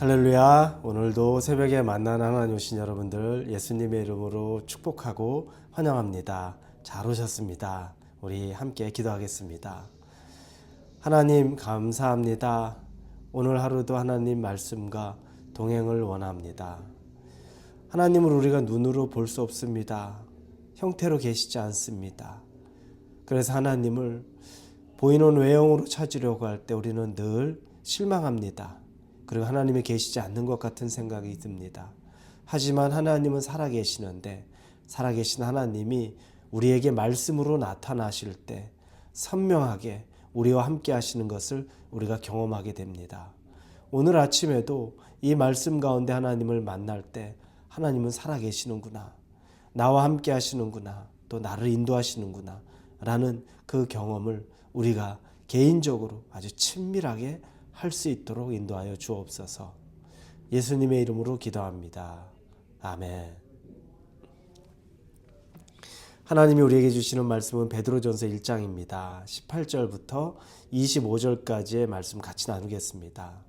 할렐루야. 오늘도 새벽에 만난 하나님 오신 여러분들 예수님의 이름으로 축복하고 환영합니다. 잘 오셨습니다. 우리 함께 기도하겠습니다. 하나님 감사합니다. 오늘 하루도 하나님 말씀과 동행을 원합니다. 하나님을 우리가 눈으로 볼 수 없습니다. 형태로 계시지 않습니다. 그래서 하나님을 보이는 외형으로 찾으려고 할 때 우리는 늘 실망합니다. 그리고 하나님이 계시지 않는 것 같은 생각이 듭니다. 하지만 하나님은 살아계시는데 살아계신 하나님이 우리에게 말씀으로 나타나실 때 선명하게 우리와 함께 하시는 것을 우리가 경험하게 됩니다. 오늘 아침에도 이 말씀 가운데 하나님을 만날 때 하나님은 살아계시는구나. 나와 함께 하시는구나. 또 나를 인도하시는구나. 라는 그 경험을 우리가 개인적으로 아주 친밀하게 할 수 있도록 인도하여 주옵소서. 예수님의 이름으로 기도합니다. 아멘. 하나님이 우리에게 주시는 말씀은 베드로전서 1장입니다. 18절부터 25절까지의 말씀 같이 나누겠습니다.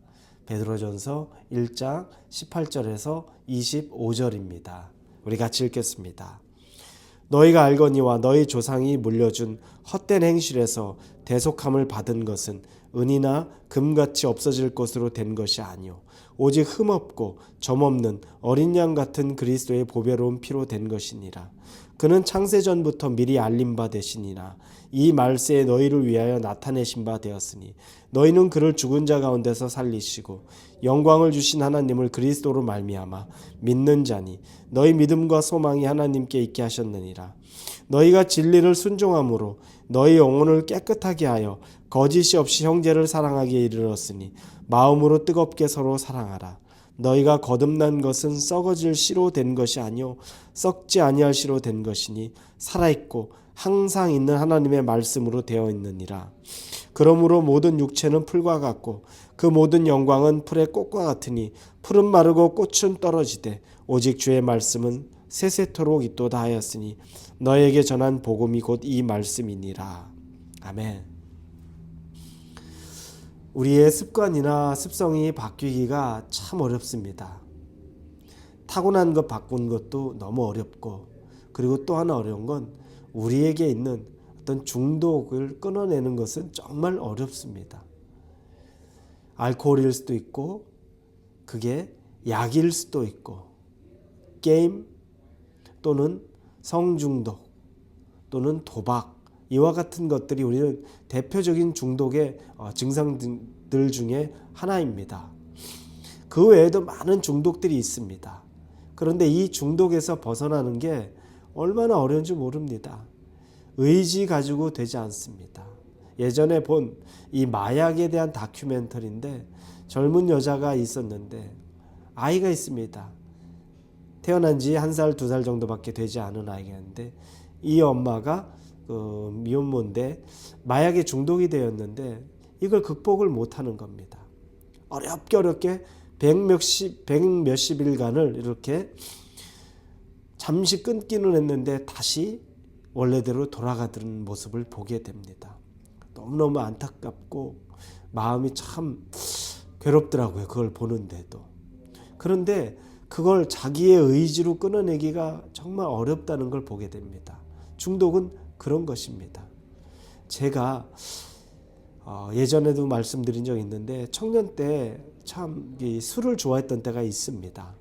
베드로전서 1장 18절에서 25절입니다. 우리 같이 읽겠습니다. 너희가 알거니와 너희 조상이 물려준 헛된 행실에서 대속함을 받은 것은 은이나 금같이 없어질 것으로 된 것이 아니요 오직 흠없고 점없는 어린 양 같은 그리스도의 보배로운 피로 된 것이니라. 그는 창세 전부터 미리 알림 바 되시니라. 이 말세에 너희를 위하여 나타내신 바 되었으니 너희는 그를 죽은 자 가운데서 살리시고 영광을 주신 하나님을 그리스도로 말미암아 믿는 자니 너희 믿음과 소망이 하나님께 있게 하셨느니라. 너희가 진리를 순종함으로 너희 영혼을 깨끗하게 하여 거짓이 없이 형제를 사랑하기에 이르렀으니 마음으로 뜨겁게 서로 사랑하라. 너희가 거듭난 것은 썩어질 씨로 된 것이 아니요 썩지 아니할 씨로 된 것이니 살아 있고 항상 있는 하나님의 말씀으로 되어 있느니라. 그러므로 모든 육체는 풀과 같고 그 모든 영광은 풀의 꽃과 같으니 풀은 마르고 꽃은 떨어지되 오직 주의 말씀은 세세토록 있도다 하였으니 너에게 전한 복음이 곧 이 말씀이니라. 아멘. 우리의 습관이나 습성이 바뀌기가 참 어렵습니다. 타고난 것 바꾼 것도 너무 어렵고 그리고 또 하나 어려운 건 우리에게 있는 어떤 중독을 끊어내는 것은 정말 어렵습니다. 알코올일 수도 있고 그게 약일 수도 있고 게임 또는 성중독 또는 도박 이와 같은 것들이 우리는 대표적인 중독의 어, 증상들 중에 하나입니다. 그 외에도 많은 중독들이 있습니다. 그런데 이 중독에서 벗어나는 게 얼마나 어려운지 모릅니다. 의지 가지고 되지 않습니다. 예전에 본 이 마약에 대한 다큐멘터리인데 젊은 여자가 있었는데 아이가 있습니다. 태어난 지 한 살, 두 살 정도밖에 되지 않은 아이가 있는데 이 엄마가 그 미혼모인데 마약에 중독이 되었는데 이걸 극복을 못하는 겁니다. 어렵게 어렵게 백 몇십 백 몇십 일간을 이렇게 잠시 끊기는 했는데 다시 원래대로 돌아가는 모습을 보게 됩니다. 너무너무 안타깝고 마음이 참 괴롭더라고요. 그걸 보는데도. 그런데 그걸 자기의 의지로 끊어내기가 정말 어렵다는 걸 보게 됩니다. 중독은 그런 것입니다. 제가 어, 예전에도 말씀드린 적 있는데 청년 때 참 술을 좋아했던 때가 있습니다.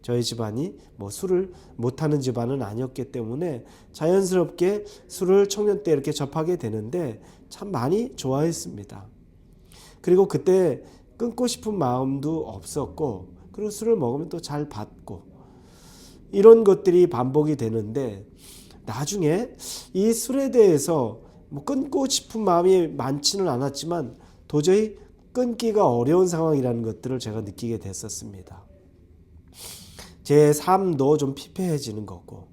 저희 집안이 뭐 술을 못하는 집안은 아니었기 때문에 자연스럽게 술을 청년 때 이렇게 접하게 되는데 참 많이 좋아했습니다. 그리고 그때 끊고 싶은 마음도 없었고 그리고 술을 먹으면 또 잘 받고 이런 것들이 반복이 되는데 나중에 이 술에 대해서 뭐 끊고 싶은 마음이 많지는 않았지만 도저히 끊기가 어려운 상황이라는 것들을 제가 느끼게 됐었습니다. 제 삶도 좀 피폐해지는 거고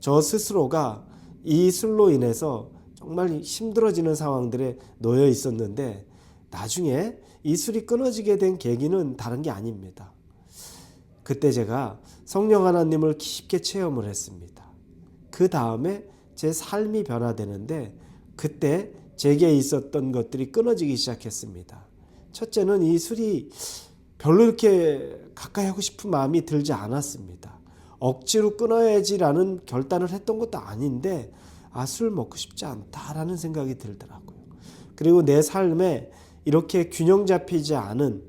저 스스로가 이 술로 인해서 정말 힘들어지는 상황들에 놓여 있었는데 나중에 이 술이 끊어지게 된 계기는 다른 게 아닙니다. 그때 제가 성령 하나님을 깊게 체험을 했습니다. 그 다음에 제 삶이 변화되는데 그때 제게 있었던 것들이 끊어지기 시작했습니다. 첫째는 이 술이 별로 이렇게 가까이 하고 싶은 마음이 들지 않았습니다. 억지로 끊어야지라는 결단을 했던 것도 아닌데 아, 술 먹고 싶지 않다라는 생각이 들더라고요. 그리고 내 삶에 이렇게 균형 잡히지 않은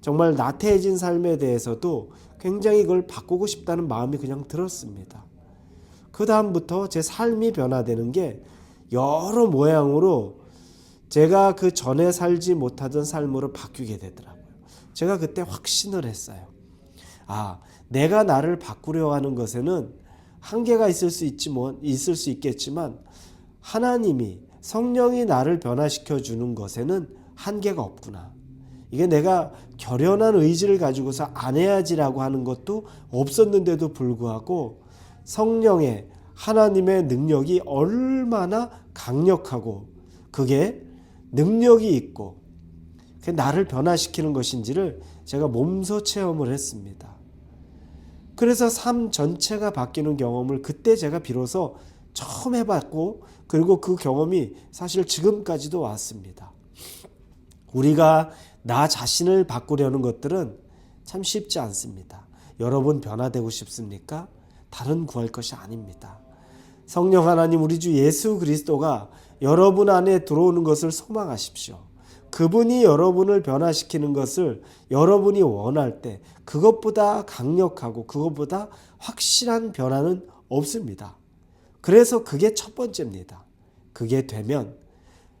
정말 나태해진 삶에 대해서도 굉장히 그걸 바꾸고 싶다는 마음이 그냥 들었습니다. 그 다음부터 제 삶이 변화되는 게 여러 모양으로 제가 그 전에 살지 못하던 삶으로 바뀌게 되더라고요. 제가 그때 확신을 했어요. 아, 내가 나를 바꾸려 하는 것에는 한계가 있을 수 있지 뭐 있을 수 있겠지만 하나님이 성령이 나를 변화시켜 주는 것에는 한계가 없구나. 이게 내가 결연한 의지를 가지고서 안 해야지라고 하는 것도 없었는데도 불구하고 성령의 하나님의 능력이 얼마나 강력하고 그게 능력이 있고 그게 나를 변화시키는 것인지를 제가 몸소 체험을 했습니다. 그래서 삶 전체가 바뀌는 경험을 그때 제가 비로소 처음 해봤고 그리고 그 경험이 사실 지금까지도 왔습니다. 우리가 나 자신을 바꾸려는 것들은 참 쉽지 않습니다. 여러분 변화되고 싶습니까? 다른 구할 것이 아닙니다. 성령 하나님 우리 주 예수 그리스도가 여러분 안에 들어오는 것을 소망하십시오. 그분이 여러분을 변화시키는 것을 여러분이 원할 때 그것보다 강력하고 그것보다 확실한 변화는 없습니다. 그래서 그게 첫 번째입니다. 그게 되면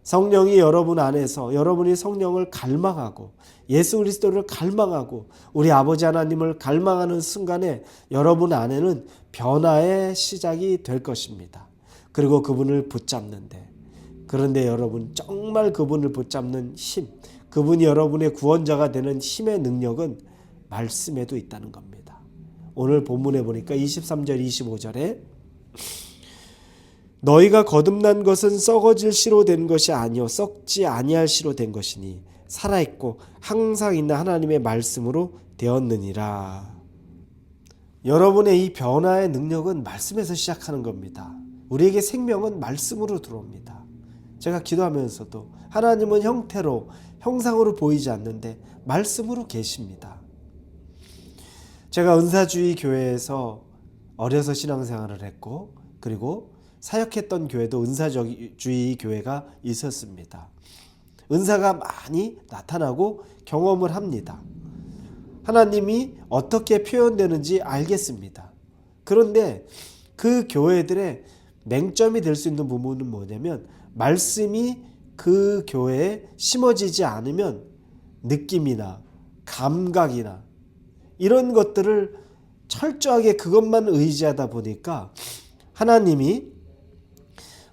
성령이 여러분 안에서 여러분이 성령을 갈망하고 예수 그리스도를 갈망하고 우리 아버지 하나님을 갈망하는 순간에 여러분 안에는 변화의 시작이 될 것입니다. 그리고 그분을 붙잡는데 그런데 여러분 정말 그분을 붙잡는 힘, 그분이 여러분의 구원자가 되는 힘의 능력은 말씀에도 있다는 겁니다. 오늘 본문에 보니까 23절 25절에 너희가 거듭난 것은 썩어질 씨로 된 것이 아니요 썩지 아니할 씨로 된 것이니 살아 있고 항상 있는 하나님의 말씀으로 되었느니라. 여러분의 이 변화의 능력은 말씀에서 시작하는 겁니다. 우리에게 생명은 말씀으로 들어옵니다. 제가 기도하면서도 하나님은 형태로 형상으로 보이지 않는데 말씀으로 계십니다. 제가 은사주의 교회에서 어려서 신앙생활을 했고 그리고 사역했던 교회도 은사주의 교회가 있었습니다. 은사가 많이 나타나고 경험을 합니다. 하나님이 어떻게 표현되는지 알겠습니다. 그런데 그 교회들의 맹점이 될 수 있는 부분은 뭐냐면 말씀이 그 교회에 심어지지 않으면 느낌이나 감각이나 이런 것들을 철저하게 그것만 의지하다 보니까 하나님이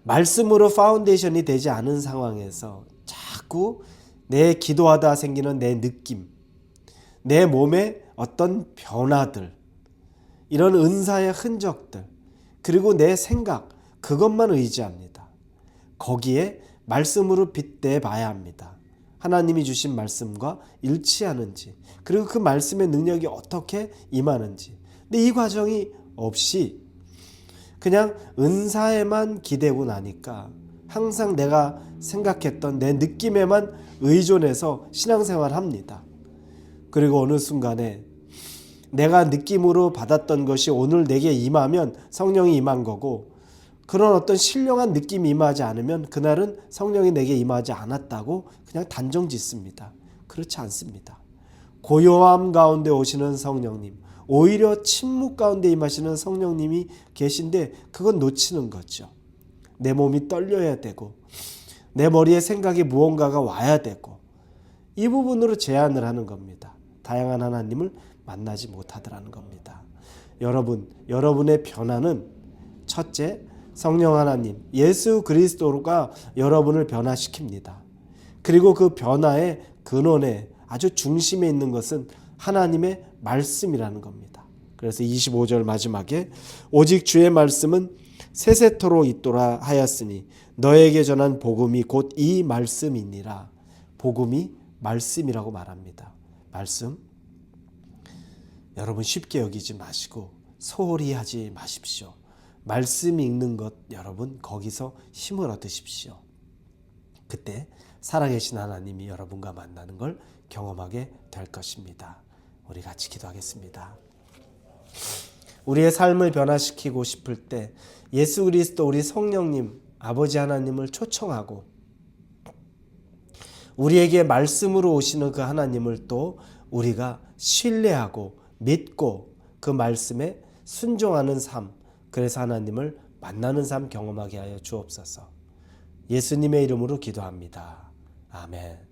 말씀으로 파운데이션이 되지 않은 상황에서 자꾸 내 기도하다 생기는 내 느낌, 내 몸의 어떤 변화들, 이런 은사의 흔적들, 그리고 내 생각, 그것만 의지합니다. 거기에 말씀으로 빗대 봐야 합니다. 하나님이 주신 말씀과 일치하는지, 그리고 그 말씀의 능력이 어떻게 임하는지. 근데 이 과정이 없이 그냥 은사에만 기대고 나니까 항상 내가 생각했던 내 느낌에만 의존해서 신앙생활 합니다. 그리고 어느 순간에 내가 느낌으로 받았던 것이 오늘 내게 임하면 성령이 임한 거고 그런 어떤 신령한 느낌이 임하지 않으면 그날은 성령이 내게 임하지 않았다고 그냥 단정 짓습니다. 그렇지 않습니다. 고요함 가운데 오시는 성령님, 오히려 침묵 가운데 임하시는 성령님이 계신데 그건 놓치는 거죠. 내 몸이 떨려야 되고 내 머리에 생각이 무언가가 와야 되고 이 부분으로 제안을 하는 겁니다. 다양한 하나님을 만나지 못하더라는 겁니다. 여러분, 여러분의 변화는 첫째, 성령 하나님, 예수 그리스도가 여러분을 변화시킵니다. 그리고 그 변화의 근원에 아주 중심에 있는 것은 하나님의 말씀이라는 겁니다. 그래서 25절 마지막에 오직 주의 말씀은 세세토록 있도라 하였으니 너에게 전한 복음이 곧 이 말씀이니라. 복음이 말씀이라고 말합니다. 말씀. 여러분 쉽게 여기지 마시고 소홀히 하지 마십시오. 말씀 읽는 것 여러분 거기서 힘을 얻으십시오. 그때 살아계신 하나님이 여러분과 만나는 걸 경험하게 될 것입니다. 우리 같이 기도하겠습니다. 우리의 삶을 변화시키고 싶을 때 예수 그리스도 우리 성령님 아버지 하나님을 초청하고 우리에게 말씀으로 오시는 그 하나님을 또 우리가 신뢰하고 믿고 그 말씀에 순종하는 삶 그래서 하나님을 만나는 삶 경험하게 하여 주옵소서. 예수님의 이름으로 기도합니다. 아멘.